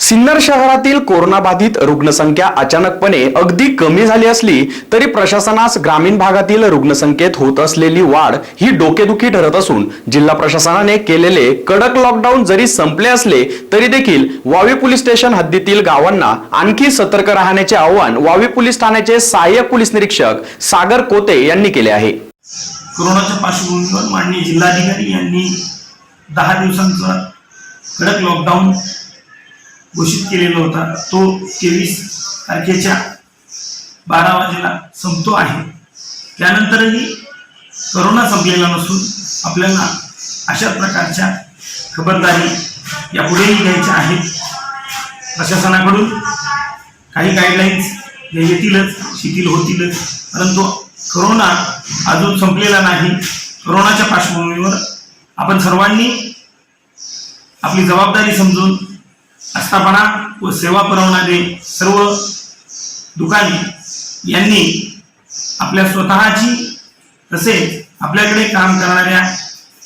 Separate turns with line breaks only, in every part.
सिन्नर शहरातील कोरोनाबाधित रुग्णसंख्या अचानकपणे अगदी कमी झाली असली तरी प्रशासनास ग्रामीण भागातील रुग्णसंख्येत होत असलेली वाढ ही डोकेदुखी ठरत असून जिल्हा प्रशासनाने केलेले कडक लॉकडाऊन जरी संपले असले तरी देखील वावी पोलीस स्टेशन हद्दीतील गावांना आणखी सतर्क राहण्याचे आवाहन वावी पोलीस ठाण्याचे सहाय्यक पोलीस निरीक्षक सागर कोते यांनी केले आहे.
कोरोनाच्या पार्श्वभूमीवर माननीय जिल्हाधिकारी यांनी दहा दिवसांचा कडक लॉकडाऊन घोषित केलेला होता. तो तेवीस तारखेच्या बारा वाजेला संपतो आहे. त्यानंतरही करोना संपलेला नसून आपल्याला अशा प्रकारच्या खबरदारी यापुढेही घ्यायच्या आहेत. प्रशासनाकडून काही गाईडलाईन्स हे येतीलच शिथिल होतीलच. परंतु करोना अजून संपलेला नाही. करोनाच्या पार्श्वभूमीवर आपण सर्वांनी आपली जबाबदारी समजून आस्थापना व सेवा पुरवणारे सर्व दुकाने यांनी आपल्या स्वतःची तसेच आपल्याकडे काम करणाऱ्या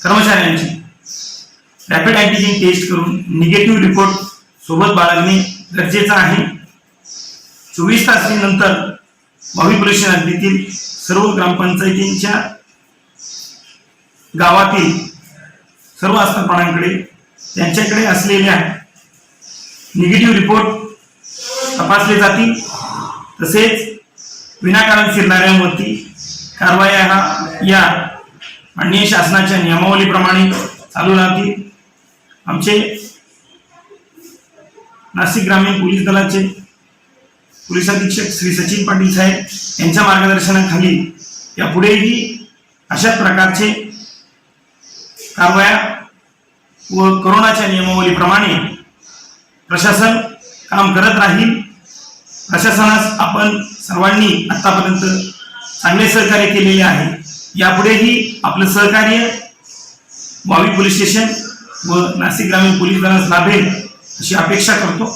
कर्मचाऱ्यांची रॅपिड अँटीजेन टेस्ट करून निगेटिव्ह रिपोर्ट सोबत बाळगणे गरजेचं आहे. चोवीस तासानंतर भावी परिषद हद्दीतील सर्व ग्रामपंचायतींच्या गावातील सर्व आस्थापनांकडे त्यांच्याकडे असलेल्या निगेटिव्ह रिपोर्ट तपासले जातील. तसेच विनाकारण फिरणाऱ्यांवरती कारवाया हा या माननीय शासनाच्या नियमावलीप्रमाणे चालू राहतील. आमचे नाशिक ग्रामीण पोलीस दलाचे पोलीस अधीक्षक श्री सचिन पाटील साहेब यांच्या मार्गदर्शनाखाली यापुढेही अशा प्रकारचे कारवाया व कोरोनाच्या नियमावलीप्रमाणे प्रशासन काम करत राहील. प्रशासनास आपण सर्वांनी आतापर्यंत चांगले सहकार्य केलेले आहे. यापुढेही आपलं सहकार्य वावी पोलीस स्टेशन व नाशिक ग्रामीण पोलीस दलास लाभेल अशी अपेक्षा करतो.